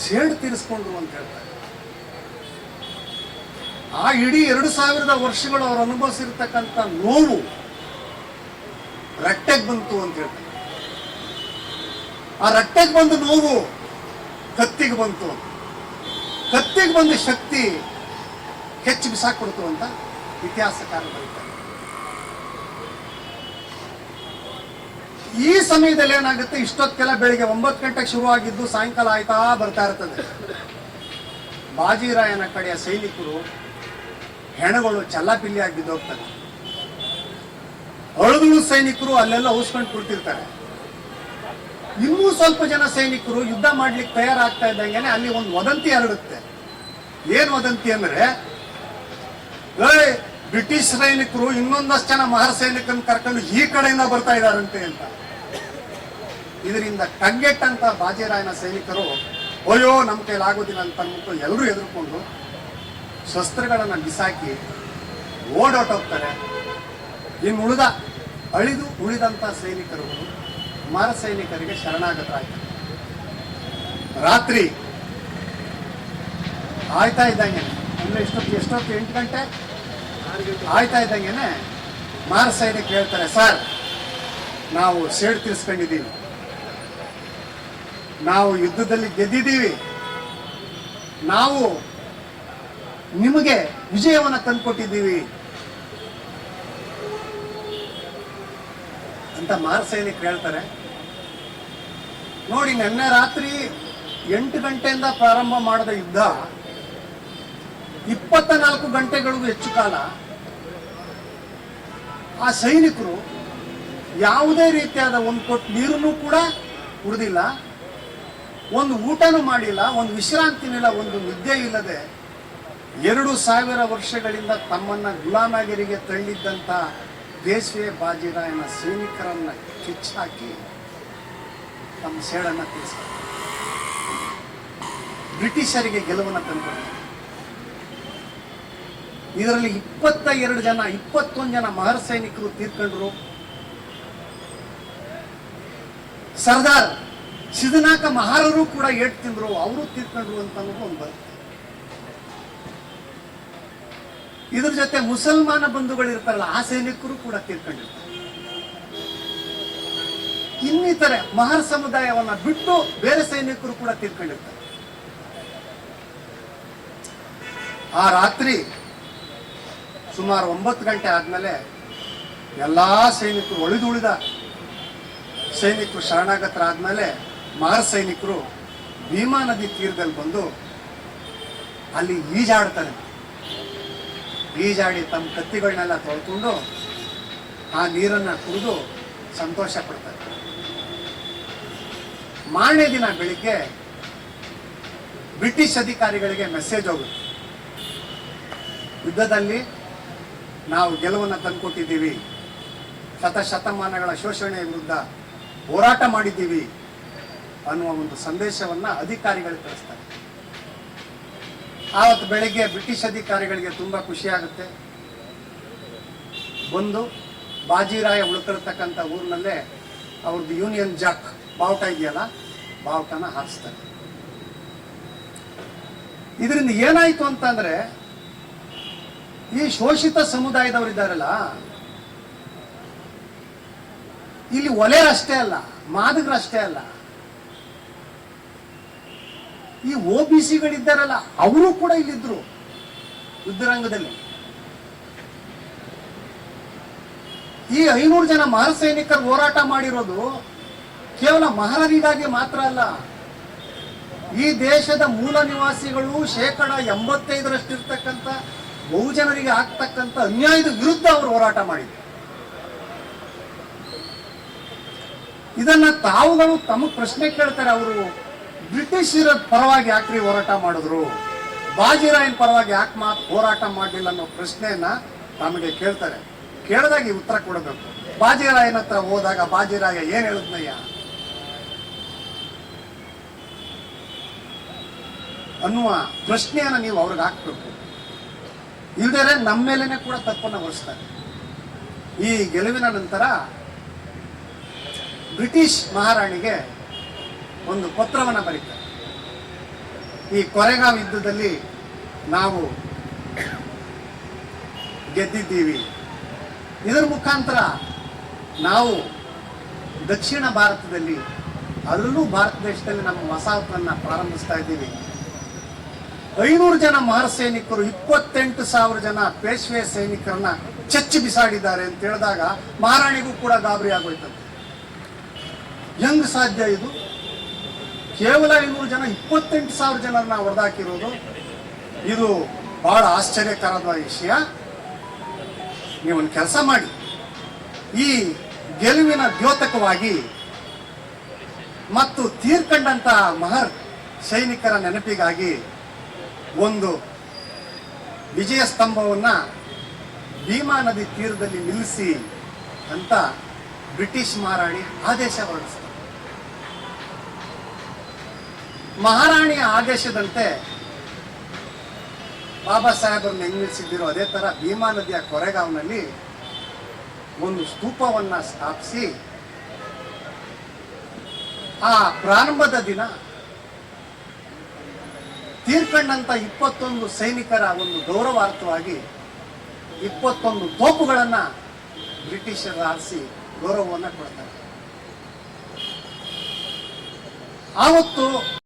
A: ಸೇಡು ತೀರಿಸ್ಕೊಂಡ್ರು ಅಂತ ಹೇಳ್ತಾರೆ. ಆ ಇಡೀ ಎರಡು ಸಾವಿರದ ವರ್ಷಗಳು ಅವರು ಅನುಭವಿಸಿರ್ತಕ್ಕಂಥ ನೋವು ರಟ್ಟೆಗೆ ಬಂತು ಅಂತ ಹೇಳ್ತಾರೆ. ಆ ರಟ್ಟೆಗೆ ಬಂದ ನೋವು ಕತ್ತಿಗೆ ಬಂತು. ಕತ್ತಿಗೆ ಬಂದ ಶಕ್ತಿ ಹೆಚ್ಚು ಬಿಸಾಕ್ಬಿಡ್ತು ಅಂತ ಇತಿಹಾಸಕಾರ ಬರೀತಾರೆ. ಈ ಸಮಯದಲ್ಲಿ ಏನಾಗುತ್ತೆ? ಇಷ್ಟೊತ್ತೆಲ್ಲ ಬೆಳಿಗ್ಗೆ ಒಂಬತ್ತು ಗಂಟೆಗೆ ಶುರು ಆಗಿದ್ದು ಸಾಯಂಕಾಲ ಆಯ್ತಾ ಬರ್ತಾ ಇರ್ತದೆ. ಬಾಜಿರಾಯನ ಕಡೆಯ ಸೈನಿಕರು ಹೆಣಗಳು ಚಲ್ಲಾಪಿಲ್ಲಿ ಆಗಿದ್ದು ಬಿದ್ದೋಗ್ತವೆ. ಅಳದು ಸೈನಿಕರು ಅಲ್ಲೆಲ್ಲ ಉಸ್ಕೊಂಡು ಕುಳಿತಿರ್ತಾರೆ ಇನ್ನೂ ಸ್ವಲ್ಪ ಜನ ಸೈನಿಕರು ಯುದ್ಧ ಮಾಡ್ಲಿಕ್ಕೆ ತಯಾರಾಗ್ತಾ ಇದ್ದಂಗೆ ಅಲ್ಲಿ ಒಂದು ವದಂತಿ ಹರಡುತ್ತೆ. ಏನ್ ವದಂತಿ ಅಂದ್ರೆ ಬ್ರಿಟಿಷ್ ಸೈನಿಕರು ಇನ್ನೊಂದಷ್ಟು ಜನ ಮಹರ್ ಸೈನಿಕರನ್ನ ಕರ್ಕೊಂಡು ಈ ಕಡೆಯಿಂದ ಬರ್ತಾ ಇದಾರಂತೆ ಅಂತ. ಇದರಿಂದ ಕಗ್ಗೆಟ್ಟಂತ ಬಾಜಿರಾಯನ ಸೈನಿಕರು, ಅಯ್ಯೋ ನಮ್ಮ ಕೈಲಾಗೋದಿಲ್ಲ ಅಂತ ಅಂದ್ಬಿಟ್ಟು ಎಲ್ಲರೂ ಎದುರ್ಕೊಂಡು ಶಸ್ತ್ರಗಳನ್ನ ಬಿಸಾಕಿ ಓಡೋಟೋಗ್ತಾರೆ. ಇನ್ನು ಉಳಿದ ಅಳಿದು ಉಳಿದಂತ ಸೈನಿಕರು ಮರ ಸೈನಿಕರಿಗೆ ಶರಣಾಗತರಾಯಿತು ರಾತ್ರಿ ಆಯ್ತಾ ಇದ್ದಂಗೆ ಅಂದ್ರೆ ಎಷ್ಟೊತ್ತು ಎಷ್ಟೊತ್ತು? ಎಂಟು ಗಂಟೆ? ಆಯ್ತಾ ಇದ್ದಂಗೆನೆ ಮಾರ ಸೈನಿಕ ಹೇಳ್ತಾರೆ, ಸರ್, ನಾವು ಸೇಡ್ ತೀರ್ಸ್ಕೊಂಡಿದ್ದೀವಿ. ನಾವು ಯುದ್ಧದಲ್ಲಿ ಗೆದ್ದಿದ್ದೀವಿ. ನಾವು ನಿಮಗೆ ವಿಜಯವನ್ನ ತಂದುಕೊಟ್ಟಿದ್ದೀವಿ. ಅಂತ ಮಾರ್ ಸೈನಿಕರು ಹೇಳ್ತಾರೆ. ನೋಡಿ, ನಿನ್ನೆ ರಾತ್ರಿ ಎಂಟು ಗಂಟೆಯಿಂದ ಪ್ರಾರಂಭ ಮಾಡಿದ ಯುದ್ಧ ಇಪ್ಪತ್ತ ನಾಲ್ಕು ಗಂಟೆಗಳಿಗೂ ಹೆಚ್ಚು ಕಾಲ ಆ ಸೈನಿಕರು ಯಾವುದೇ ರೀತಿಯಾದ ಒಂದು ಕೊಟ್ಟು ನೀರನ್ನು ಕೂಡ ಕುಡ್ದಿಲ್ಲ, ಒಂದು ಊಟನೂ ಮಾಡಿಲ್ಲ, ಒಂದು ವಿಶ್ರಾಂತಿನಿಲ್ಲ ಒಂದು ನಿದ್ದೆ ಇಲ್ಲದೆ ಎರಡು ಸಾವಿರ ವರ್ಷಗಳಿಂದ ತಮ್ಮನ್ನ ಗುಲಾಮಗಿರಿಗೆ ತಳ್ಳಿದ್ದಂತ ದೇಶವೇ ಬಾಜಿರಾಯನ ಸೈನಿಕರನ್ನ ಕಿಚ್ಚಾಕಿ ತಮ್ಮ ಸೇಡನ್ನ ತಿಳಿಸ ಬ್ರಿಟಿಷರಿಗೆ ಗೆಲುವನ್ನು ತಂದುಕೊಡ್ತಾರೆ. ಇದರಲ್ಲಿ ಇಪ್ಪತ್ತ ಎರಡು ಜನ, ಇಪ್ಪತ್ತೊಂದು ಜನ ಮಹರ್ ಸೈನಿಕರು ತೀರ್ಕೊಂಡ್ರು. ಸರ್ದಾರ್ ಸಿದನಾಕ ಮಹಾರರು ಕೂಡ ಏಟ್ ತಿಂದ್ರು, ಅವರು ತೀರ್ಕೊಂಡ್ರು ಅಂತ ಒಂದು ಬರುತ್ತೆ. ಇದ್ರ ಜೊತೆ ಮುಸಲ್ಮಾನ ಬಂಧುಗಳು ಇರ್ತಾರಲ್ಲ ಆ ಸೈನಿಕರು ಕೂಡ ತೀರ್ಕೊಂಡಿರ್ತಾರೆ. ಇನ್ನಿತರೆ ಮಹರ್ ಸಮುದಾಯವನ್ನ ಬಿಟ್ಟು ಬೇರೆ ಸೈನಿಕರು ಕೂಡ ತೀರ್ಕೊಂಡಿರ್ತಾರೆ. ಆ ರಾತ್ರಿ ಸುಮಾರು ಒಂಬತ್ತು ಗಂಟೆ ಆದ್ಮೇಲೆ ಎಲ್ಲಾ ಸೈನಿಕರು ಉಳಿದುಳಿದ ಸೈನಿಕರು ಶರಣಾಗತರಾದ್ಮೇಲೆ ಮಹರ್ ಸೈನಿಕರು ಭೀಮಾ ನದಿ ತೀರದಲ್ಲಿ ಬಂದು ಅಲ್ಲಿ ಈಜಾಡ್ತಾರೆ. ಈಜಾಡಿ ತಮ್ಮ ಕತ್ತಿಗಳನ್ನೆಲ್ಲ ತೊಳ್ಕೊಂಡು ಆ ನೀರನ್ನ ಕುಡಿದು ಸಂತೋಷ ಪಡ್ತಾರೆ. ಮಾರನೇ ದಿನ ಬೆಳಿಗ್ಗೆ ಬ್ರಿಟಿಷ್ ಅಧಿಕಾರಿಗಳಿಗೆ ಮೆಸೇಜ್ ಹೋಗುತ್ತೆ. ಯುದ್ಧದಲ್ಲಿ ನಾವು ಗೆಲುವನ್ನು ತಂದುಕೊಟ್ಟಿದ್ದೀವಿ. ಶತಶತಮಾನಗಳ ಶೋಷಣೆಯ ವಿರುದ್ಧ ಹೋರಾಟ ಮಾಡಿದ್ದೀವಿ ಅನ್ನುವ ಒಂದು ಸಂದೇಶವನ್ನ ಅಧಿಕಾರಿಗಳಿಗೆ ಕಳಿಸ್ತಾರೆ. ಆವತ್ತು ಬೆಳಗ್ಗೆ ಬ್ರಿಟಿಷ್ ಅಧಿಕಾರಿಗಳಿಗೆ ತುಂಬಾ ಖುಷಿ ಆಗುತ್ತೆ. ಬಂದು ಬಾಜಿರಾಯ ಉಳ್ಕೊಳ್ತಕ್ಕಂಥ ಊರಿನಲ್ಲೇ ಅವ್ರದ್ದು ಯೂನಿಯನ್ ಜಾಕ್ ಬಾವುಟ ಇದೆಯಲ್ಲ, ಬಾವುಟನ ಹಾರಿಸ್ತಾರೆ. ಇದರಿಂದ ಏನಾಯ್ತು ಅಂತಂದ್ರೆ, ಈ ಶೋಷಿತ ಸಮುದಾಯದವರು ಇದ್ದಾರಲ್ಲ, ಇಲ್ಲಿ ಅಷ್ಟೇ ಅಲ್ಲ ಮಾದಕರಷ್ಟೇ ಅಲ್ಲ ಈ ಒ ಬಿ ಸಿಗಳಿದ್ದಾರಲ್ಲ, ಅವರು ಕೂಡ ಇಲ್ಲಿದ್ರು ಯುದ್ಧರಂಗದಲ್ಲಿ. ಈ ಐನೂರು ಜನ ಮಹಾ ಸೈನಿಕರು ಹೋರಾಟ ಮಾಡಿರೋದು ಕೇವಲ ಮಹಾರರಿಗಾಗಿ ಮಾತ್ರ ಅಲ್ಲ, ಈ ದೇಶದ ಮೂಲ ನಿವಾಸಿಗಳು ಶೇಕಡ ಎಂಬತ್ತೈದರಷ್ಟಿರ್ತಕ್ಕಂಥ ಬಹುಜನರಿಗೆ ಆಗ್ತಕ್ಕಂಥ ಅನ್ಯಾಯದ ವಿರುದ್ಧ ಅವರು ಹೋರಾಟ ಮಾಡಿದ್ರು. ಇದನ್ನ ತಾವುಗಳು ತಮ್ಮ ಪ್ರಶ್ನೆ ಕೇಳ್ತಾರೆ ಅವರು. ಬ್ರಿಟಿಷರ ಪರವಾಗಿ ಯಾಕ್ರಿ ಹೋರಾಟ ಮಾಡಿದ್ರು? ಬಾಜಿರಾಯನ್ ಪರವಾಗಿ ಯಾಕೆ ಮಾತು ಹೋರಾಟ ಮಾಡಲಿಲ್ಲ ಅನ್ನೋ ಪ್ರಶ್ನೆಯನ್ನ ತಮಗೆ ಕೇಳ್ತಾರೆ. ಕೇಳಿದಾಗ ಈ ಉತ್ತರ ಕೊಡಬೇಕು. ಬಾಜಿರಾಯನ ಹತ್ರ ಹೋದಾಗ ಬಾಜಿರಾಯ ಏನ್ ಹೇಳಿದ್ನಯ್ಯ? ಅನ್ನುವ ಪ್ರಶ್ನೆಯನ್ನ ನೀವು ಅವ್ರಿಗೆ ಹಾಕ್ಬೇಕು. ಇಲ್ದರೆ ನಮ್ಮ ಮೇಲೇನೆ ಕೂಡ ತಪ್ಪನ್ನ ಹೊರಿಸ್ತಾರೆ. ಈ ಗೆಲುವಿನ ನಂತರ ಬ್ರಿಟಿಷ್ ಮಹಾರಾಣಿಗೆ ಒಂದು ಪತ್ರವನ್ನು ಬರೀತಾರೆ. ಈ ಕೊರೆಗಾಂವ್ ಯುದ್ಧದಲ್ಲಿ ನಾವು ಗೆದ್ದಿದ್ದೀವಿ. ಇದರ ಮುಖಾಂತರ ನಾವು ದಕ್ಷಿಣ ಭಾರತದಲ್ಲಿ, ಅದರಲ್ಲೂ ಭಾರತ ದೇಶದಲ್ಲಿ ನಮ್ಮ ವಸಾಹತನ್ನು ಪ್ರಾರಂಭಿಸ್ತಾ ಇದ್ದೀವಿ. ಐನೂರು ಜನ ಮಹರ್ ಸೈನಿಕರು, ಇಪ್ಪತ್ತೆಂಟು ಸಾವಿರ ಜನ ಪೇಶ್ವೆ ಸೈನಿಕರನ್ನ ಚಚ್ಚಿ ಬಿಸಾಡಿದ್ದಾರೆ ಅಂತ ಹೇಳಿದಾಗ ಮಹಾರಾಣಿಗೂ ಕೂಡ ಗಾಬರಿ ಆಗೋಯ್ತಂತೆ. ಹೆಂಗ್ ಸಾಧ್ಯ ಇದು? ಕೇವಲ ಐನೂರು ಜನ, ಇಪ್ಪತ್ತೆಂಟು ಸಾವಿರ ಜನರನ್ನ ಹೊಡೆದಾಕಿರೋದು ಇದು ಬಹಳ ಆಶ್ಚರ್ಯಕರದ ವಿಷಯ. ನೀವೊಂದು ಕೆಲಸ ಮಾಡಿ. ಈ ಗೆಲುವಿನ ದ್ಯೋತಕವಾಗಿ ಮತ್ತು ತೀರ್ಕಂಡಂತ ಮಹರ್ ಸೈನಿಕರ ನೆನಪಿಗಾಗಿ ಒಂದು ವಿಜಯ ಸ್ತಂಭವನ್ನ ಭೀಮಾ ನದಿ ತೀರದಲ್ಲಿ ನಿಲ್ಲಿಸಿ ಅಂತ ಬ್ರಿಟಿಷ್ ಮಹಾರಾಣಿ ಆದೇಶ ಹೊರಡಿಸ್ತಾರೆ ಮಹಾರಾಣಿಯ ಆದೇಶದಂತೆ ಬಾಬಾ ಸಾಹೇಬರನ್ನ ಹೆಂಗ್ ಅದೇ ತರ ಭೀಮಾ ನದಿಯ ಕೊರೆಗಾಂವ್ನಲ್ಲಿ ಒಂದು ಸ್ತೂಪವನ್ನು ಸ್ಥಾಪಿಸಿ, ಆ ಪ್ರಾರಂಭದ ದಿನ ತೀರ್ಕೊಂಡಂತ ಇಪ್ಪತ್ತೊಂದು ಸೈನಿಕರ ಒಂದು ಗೌರವಾರ್ಥವಾಗಿ ಇಪ್ಪತ್ತೊಂದು ತೋಪುಗಳನ್ನು ಬ್ರಿಟಿಷರು ಆರಿಸಿ ಗೌರವವನ್ನು ಕೊಡ್ತಾರೆ. ಆವತ್ತು